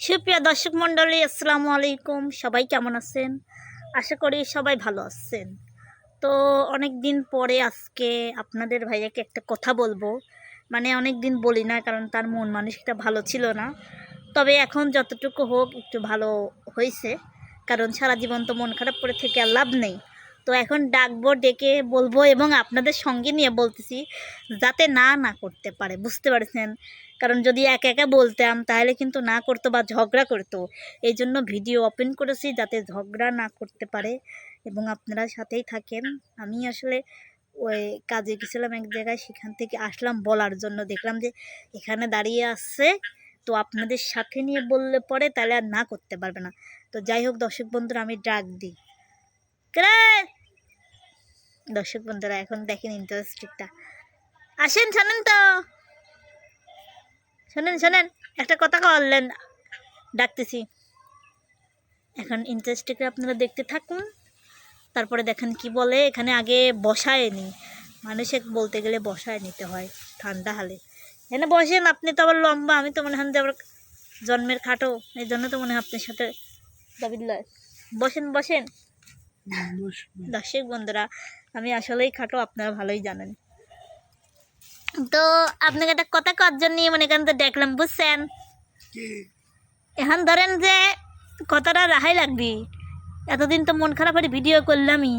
সুপ্রিয় দর্শক মণ্ডলী, আসসালামু আলাইকুম। সবাই কেমন আছেন? আশা করি সবাই ভালো আছেন। তো অনেক দিন পরে আজকে আপনাদের ভাইয়াকে একটা কথা বলব। মানে অনেক দিন বলি না, কারণ তার মন মানসিকটা ভালো ছিল না। তবে এখন যতটুকু হোক একটু ভালো হয়েছে। কারণ সারা জীবন তো মন খারাপ করে থেকে আর লাভ নেই। তো এখন ডাকবো, ডেকে বলব এবং আপনাদের সঙ্গে নিয়ে বলতেছি, যাতে না না করতে পারে। বুঝতে পারছেন? কারণ যদি একা একা বলতাম, তাহলে কিন্তু না করতো বা ঝগড়া করতো। এই জন্য ভিডিও ওপেন করেছি যাতে ঝগড়া না করতে পারে এবং আপনারা সাথেই থাকেন। আমি আসলে ওই কাজে গেছিলাম এক জায়গায়, সেখান থেকে আসলাম বলার জন্য। দেখলাম যে এখানে দাঁড়িয়ে আসছে তো আপনাদের সাথে নিয়ে বললে পরে তাহলে আর না করতে পারবে না। তো যাই হোক, দর্শক বন্ধুরা, আমি ডাক দিই। দর্শক বন্ধুরা, এখন দেখেন ইন্টারেস্টিংটা আসেন শোনেন তো। শোনেন শোনেন একটা কথা বললেন ডাকতেছি। এখন ইন্টারেস্টকে আপনারা দেখতে থাকুন তারপরে দেখেন কি বলে এখানে আগে বসায় নি। মানুষে বলতে গেলে বসায় নিতে হয় ঠান্ডা হালে। এখানে বসেন আপনি তো আবার লম্বা আমি তো মনে হয় যে আবার জন্মের খাটো এই জন্য তো মনে হয় আপনার সাথে দাবিদ লয় বসেন বসেন। দর্শক বন্ধুরা আমি আসলেই খাটো আপনারা ভালোই জানেন। তো আপনাকে একটা কথা কর জন্য মনে করেন তো দেখলাম বুঝছেন? এখন ধরেন যে কথাটা রাহাই লাগবি। এতদিন তো মন খারাপ করে ভিডিও করলামই।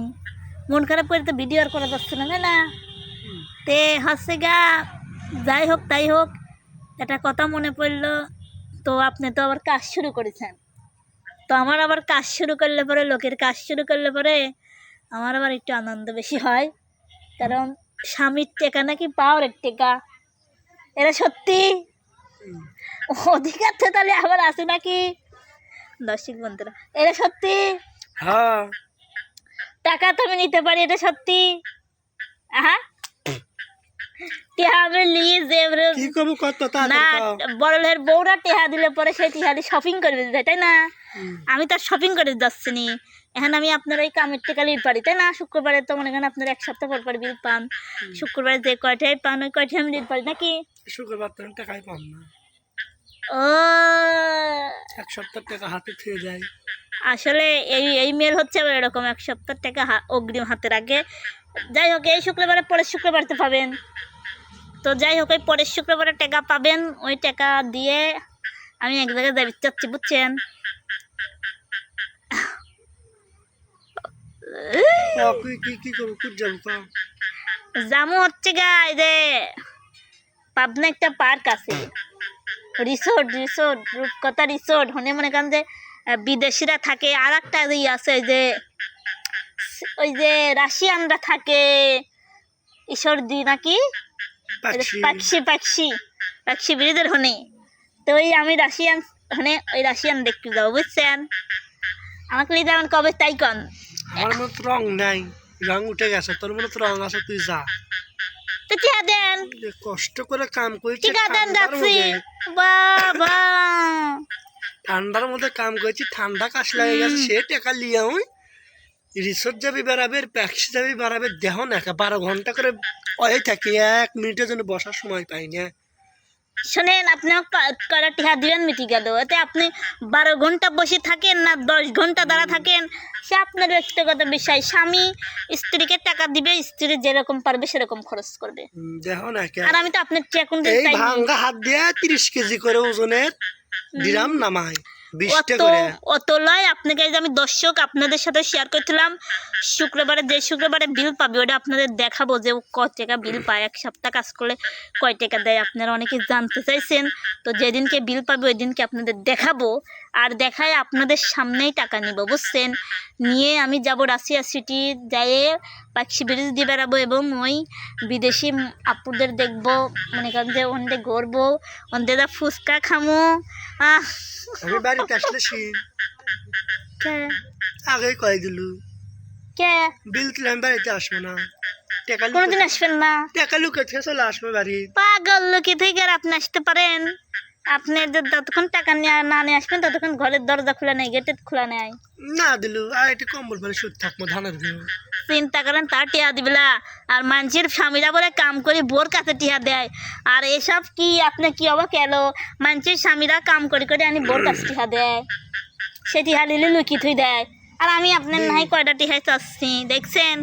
মন খারাপ করে তো ভিডিও আর করা যাচ্ছে না না? তে হচ্ছে গা যাই হোক তাই হোক একটা কথা মনে পড়ল তো আপনি তো আবার কাজ শুরু করেছেন। তো আমার আবার কাজ শুরু করলে পরে লোকের কাজ শুরু করলে পরে আমার আবার একটু আনন্দ বেশি হয়। কারণ স্বামীর টেকা নাকি পাওয়ারের টেকা? এটা সত্যি? অধিকার তো তাহলে আবার আছে নাকি? দর্শক বন্ধুরা এটা সত্যি? হ্যাঁ। টাকা তো আমি নিতে পারি এটা সত্যি? টেহা আমি নিয়ে যে কি করব কত না তাড়াতাড়ি বড়লের বউরা টেহা দিলে পরে সেই টেহা দিয়ে শপিং করে দিতে তাই না? আমি তো শপিং করে যাচ্ছি নি। এখন আমি আপনার ওই কামের টেকা লিড পারি তাই না? শুক্রবারে তো মনে করেন আপনার এক সপ্তাহ পর পর বিল পান। শুক্রবারে যে কয়টাই পান ওই কয়টাই আমি লিড পারি নাকি? শুক্রবার তো টাকাই পাম না। ও। এক সপ্তাহ টাকা হাতে থেকে যায়। আসলে এই এই মেল হচ্ছে আবার এরকম এক সপ্তাহ টাকা অগ্রিম হাতের আগে। যাই হোক এই শুক্রবারে পরের শুক্রবার তো পাবেন। তো যাই হোক ওই পরের শুক্রবারে টাকা পাবেন ওই টাকা দিয়ে আমি এক জায়গায় যাবি চাচ্ছি বুঝছেন? কি কুট জামু হচ্ছে গা যে পাবনা একটা পার্ক আছে। Resort resort Rupkatha resort. হনে মনে করেন যে বিদেশিরা থাকে। আর একটা ইয়ে আছে ওই যে ওই যে রাশিয়ানরা থাকে। ঈশ্বর দি নাকি? পাকসি পাকসি পাকসি ব্রিজের হনে। তো ওই আমি রাশিয়ান হনে ওই রাশিয়ান দেখতে যাব বুঝছেন? আমাকে লিয়ে যাবেন কবে তাই কন। আমার মনে তো রং নাই রং উঠে গেছে তোর মনে তো রং আছে তুই যা। দেন। কষ্ট করে কাম করছি টিকা দেন যাচ্ছি বাবা। ঠান্ডার মধ্যে কাম করেছি ঠান্ডা কাশ লাগে গেছে সে টাকা লিয়ে আমি রিসোর্ট যাবি বেড়াবে প্যাক্সি যাবি বেড়াবে দেহ না বারো ঘণ্টা করে অয়ে থাকি এক মিনিটের জন্য বসার সময় পাই না। শোনেন আপনি কারাটি টিহা দিবেন মিটি গেল। এতে আপনি বারো ঘণ্টা বসে থাকেন না দশ ঘণ্টা দাঁড়া থাকেন? সে আপনার ব্যক্তিগত বিষয়। স্বামী স্ত্রীকে টাকা দিবে স্ত্রী যেরকম পারবে সেরকম খরচ করবে। আর আমি তো আপনার চেকুন ভাঙ্গা হাত দিয়ে তিরিশ কেজি করে ওজনের দিলাম নামাই। অত লয় আপনাকে আমি দর্শক আপনাদের সাথে শেয়ার করছিলাম শুক্রবারে যে শুক্রবারে বিল পাবে ওটা আপনাদের দেখাবো যে কত টাকা বিল পায়। এক সপ্তাহ কাজ করলে কয় টাকা দেয় আপনারা অনেকে জানতে চাইছেন। তো যেদিনকে বিল পাবে ওই দিনকে আপনাদের দেখাবো। আর দেখায় আপনাদের সামনেই টাকা নিব বুঝছেন? নিয়ে আমি যাব রাশিয়া সিটি যাইয়ে পাখি ব্রিজ দিয়ে বেড়াবো এবং ওই বিদেশি আপুদের দেখব মনে করেন যে ওনদের ঘুরবো ওনদের ফুচকা খামো। আহ! বাড়িতে আসলে আগে কয়ে দিল। কে? বিল দিলাম বাড়িতে আসব না। লুকে আসবেন না? টাকা লুকে থেকে চলে আসবে বাড়ি। পাগল লোকে থেকে আর আপনি আসতে পারেন। আপনি যতক্ষণ টাকা নিয়ে না নিয়ে আসবেন ততক্ষণ ঘরের দরজা খোলা নেই গেটের খোলা নেই। না দিলু আর একটু কম্বল পরে সুদ থাকব ধানের চিন্তা করেন তার টিয়া দিবলা আর মানুষের স্বামীরা বলে কাম করে বোর কাছে টিয়া দেয়। আর এসব কি আপনি কি অবাক এলো মানুষের স্বামীরা কাম করে করে আনি বোর কাছে টিয়া দেয়। সে টিয়া নিলে লুকি থুই দেয়। আর আমি আপনার নাই কয়টা টিহাই চাচ্ছি দেখছেন?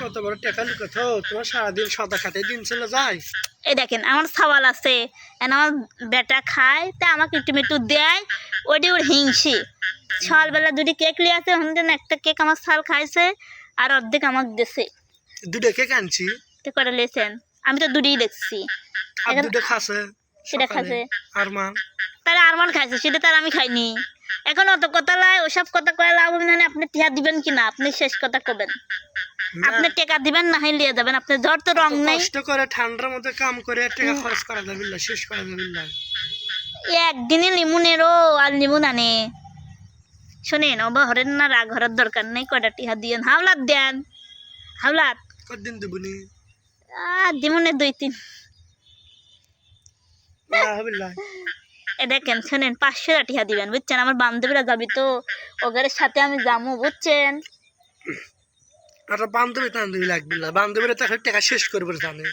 কত বড় টাকা তোমার সারাদিন সাদা খাটে দিন চলে যায়। এই দেখেন আমার সওয়াল আছে আমার বেটা খায় তা আমাকে একটু একটু দেয় ওটি ওর হিংসি। সকালবেলা দুটি কেক লিয়ে আছে ওখান একটা কেক আমার সাল খাইছে আর অর্ধেক আমাকে দিছে। দুটো কেক আনছি? তো করে লিয়েছেন আমি তো দুটিই দেখছি। আর এখন- দুটো খাসে সেটা। খাসে। তারা আরমান খাইছে সেটা তার আমি খাইনি। এখন অত কথা লাই ওসব কথা কয়ে লাভ হবে না আপনি টিয়া দিবেন কিনা আপনি শেষ কথা কবেন। আপনি টেকা দিবেন না হয় লিয়ে যাবেন। আপনি ধর তো রং নেই। কষ্ট করে ঠান্ডার মধ্যে কাম করে টাকা খরচ করা যাবে না শেষ করা যাবে না। একদিনে লিমুনেরও আর লিমুন আনে। শোনেন অবা হরেন না রাগ হরার দরকার নেই কয়টা টিহা দিয়েন। হাওলাত দেন। হাওলাত। কদিন দেবনি আর দিমুনে দুই তিন। না না। এ দেখেন শোনেন পাঁচশো টিহা দিবেন বুঝছেন? আমার বান্ধবীরা যাবি তো ওদের সাথে আমি যাব বুঝছেন? আর বান্ধবী লাগবে না। বান্ধবীরা তো এখন টাকা শেষ করবে জানে।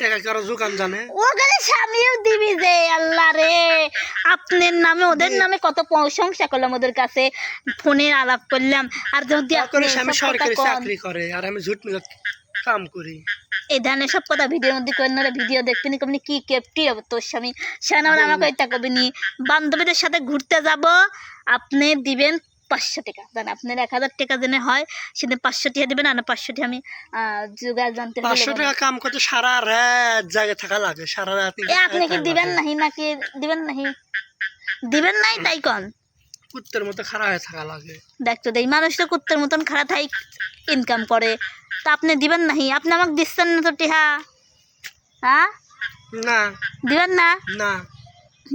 টাকা কারও জানে। ওদের স্বামীও দিবি যে আল্লাহ রে। আপনার নামে ওদের নামে কত প্রশংসা করলাম ওদের কাছে। ফোনে আলাপ করলাম। আর যদি আপনি স্বামী সরকারি চাকরি করে আর আমি ঝুট কাম করি। এই ধরনের সব কথা ভিডিওর মধ্যে না ভিডিও দেখবি কবনি কি কেপটি হবে তোর স্বামী। সেনাবার আমাকে এটা কবি বান্ধবীদের সাথে ঘুরতে যাব। আপনি দিবেন পাঁচশো টাকা। জান আপনার এক হাজার টাকা জেনে হয় সেদিন পাঁচশো টাকা দিবেন আর না পাঁচশো টাকা আমি জোগাড় জানতে পাঁচশো টাকা কাম করতে সারা রাত জায়গায় থাকা লাগে সারা রাত এ আপনি কি দিবেন নাহি নাকি দিবেন নাহি? দিবেন নাই তাই কন? কুত্তের মতো খারাপ হয়ে থাকা লাগে। দেখতো দেই মানুষ তো কুত্তের মতন খারাপ থাই ইনকাম করে। তা আপনি দিবেন নাহি? আপনি আমাকে দিচ্ছেন না তো টিহা? হ্যাঁ? না। দিবেন না? না।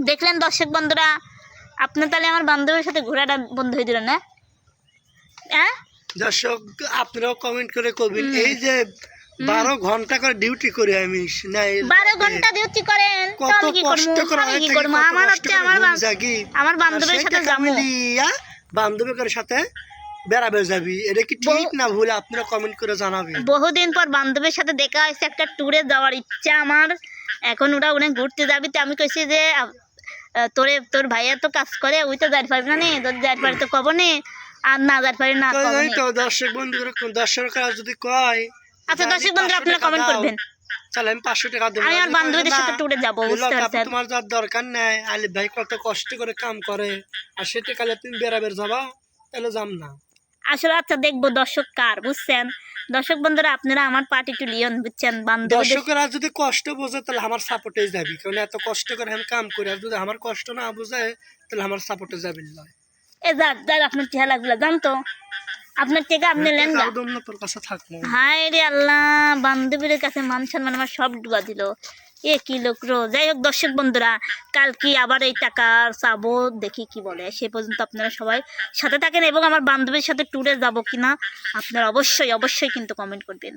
দেখলেন দর্শক বন্ধুরা আপনি তাহলে আমার বান্ধবীর সাথে ঘোরাটা বন্ধ হয়ে দিলেন না হ্যাঁ? দর্শক আপনারাও কমেন্ট করে কবিন এই যে বারো ঘণ্টা করে ডিউটি করি আমি বারো ঘণ্টা ডিউটি করেন কত কষ্ট করে হয় আমার হচ্ছে আমার। আমার বান্ধবীর সাথে যাব। বান্ধবীর সাথে বেড়াবে যাবি। এটা কি ঠিক না ভুল? আপনারা কমেন্ট করে জানাবেন। বহুদিন পর বান্ধবীর সাথে দেখা হয়েছে একটা ট্যুরে যাওয়ার ইচ্ছা আমার। এখন ওরা উনি ঘুরতে যাবি তো আমি কইছি যে তোরে তোর ভাইয়া তো কাজ করে ওই তো যাইতে পারবি না নে তোর যাইতে পারি তো কব নে আর না যাইতে পারি না তো কব এই তো দর্শক বন্ধুরা দর্শকরা যদি কয় আচ্ছা দর্শক বন্ধুরা 500 আপনারা কমেন্ট করবেন। তাহলে আমি পাঁচশো টাকা দেবো আমি আমি বান্ধবীদের সাথে না, ট্যুরে যাব বুঝতে পারছেন? তোমার যার দরকার নেই আলিফ ভাই কত কষ্ট করে কাম করে আর সেটা কালে তুমি বেড়াবের যাবা তাহলে যাম না। আসলে আচ্ছা দেখব দর্শক কার বুঝছেন? দর্শক বন্ধুরা আপনারা আমার পার্টি একটু লিয়ন বুঝছেন বান্ধব দর্শকরা যদি কষ্ট বোঝে তাহলে আমার সাপোর্টে যাবি। কারণ এত কষ্ট করে আমি কাম করি আর যদি আমার কষ্ট না বোঝে তাহলে আমার সাপোর্টে যাবি না। এ যাক যাক আপনার চেহারা লাগল জানতো আপনার থেকে আপনি লেন না একদম না তোর কাছে থাকব। হায় রে আল্লাহ বান্ধবীর কাছে মান সম্মান আমার সব ডুবা দিল। এ কি লোক রো? যাই হোক, দর্শক বন্ধুরা কাল কি আবার এই টাকা চাবো, দেখি কি বলে। সে পর্যন্ত আপনারা সবাই সাথে থাকেন এবং আমার বান্ধবীর সাথে ট্যুরে যাব কিনা আপনারা অবশ্যই অবশ্যই কিন্তু কমেন্ট করবেন।